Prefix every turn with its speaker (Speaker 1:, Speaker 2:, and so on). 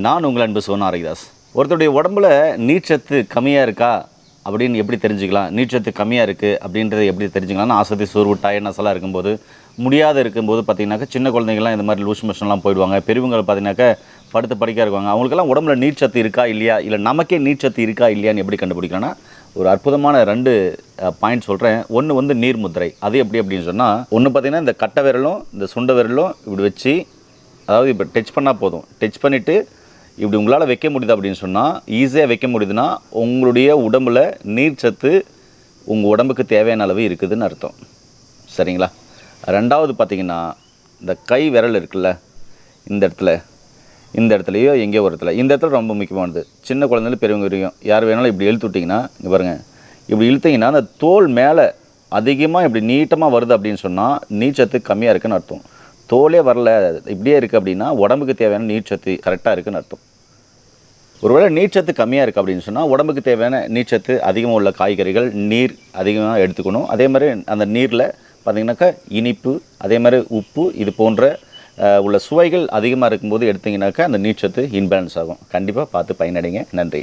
Speaker 1: நான் உங்கள் அன்பு சோனா ஹரிதாஸ். ஒருத்தருடைய உடம்புல நீச்சத்து கம்மியாக இருக்கா அப்படின்னு எப்படி தெரிஞ்சுக்கலாம்? நீச்சத்து கம்மியாக இருக்குது அப்படின்றத எப்படி தெரிஞ்சுக்கலாம்னா ஆசத்தி சோர்வு டயர்னஸ் இருக்கும்போது முடியாத இருக்கும்போது பார்த்தீங்கன்னாக்கா சின்ன குழந்தைங்கலாம் இந்த மாதிரி லூஸ் மோஷன்லாம் போயிடுவாங்க. பெரியவங்க பார்த்தீங்கன்னாக்கா படுத்து படிக்க இருக்காங்க அவங்களுக்கெல்லாம் உடம்புல நீச்சத்து இருக்கா இல்லையா? இல்லை நமக்கே நீச்சத்து இருக்கா இல்லையான்னு எப்படி கண்டுபிடிக்கலாம்னா ஒரு அற்புதமான ரெண்டு பாயிண்ட் சொல்கிறேன் ஒன்று வந்து நீர் முத்திரை. அது எப்படி அப்படின்னு சொன்னால் ஒன்று பார்த்தீங்கன்னா இந்த கட்டை விரலும் இந்த சுண்ட விரலும் இப்படி வச்சு அதாவது இப்போ டச் பண்ணால் போதும். டச் பண்ணிவிட்டு இப்படி உங்களால் வைக்க முடியுது அப்படின்னு சொன்னால் ஈஸியாக வைக்க முடியுதுன்னா உங்களுடைய உடம்புல நீர் சத்து உங்கள் உடம்புக்கு தேவையான அளவு இருக்குதுன்னு அர்த்தம். சரிங்களா? ரெண்டாவது பார்த்தீங்கன்னா இந்த கை விரல் இருக்குல்ல இந்த இடத்துல இந்த இடத்துலையோ எங்கேயோ ஒரு இடத்துல. இந்த இடத்துல ரொம்ப முக்கியமானது. சின்ன குழந்தைல பெரியவங்க வரைக்கும் யார் வேணாலும் இப்படி இழுத்து விட்டிங்கன்னா இங்கே பாருங்கள் இப்படி இழுத்தீங்கன்னா அந்த தோல் மேலே அதிகமாக இப்படி நீட்டமாக வருது அப்படின்னு சொன்னால் நீச்சத்து கம்மியாக இருக்குன்னு அர்த்தம். தோலே வரல இப்படியே இருக்குது அப்படின்னா உடம்புக்கு தேவையான நீர்ச்சத்து கரெக்டாக இருக்குதுன்னு அர்த்தம். ஒருவேளை நீர்ச்சத்து கம்மியாக இருக்குது அப்படின்னு சொன்னால் உடம்புக்கு தேவையான நீர்ச்சத்து அதிகமாக உள்ள காய்கறிகள் நீர் அதிகமாக எடுத்துக்கணும். அதே மாதிரி அந்த நீரில் பார்த்திங்கனாக்கா இனிப்பு அதே மாதிரி உப்பு இது போன்ற உள்ள சுவைகள் அதிகமாக இருக்கும்போது எடுத்திங்கனாக்கா அந்த நீர்ச்சத்து இன்பேலன்ஸ் ஆகும். கண்டிப்பாக பார்த்து பயனடைங்க. நன்றி.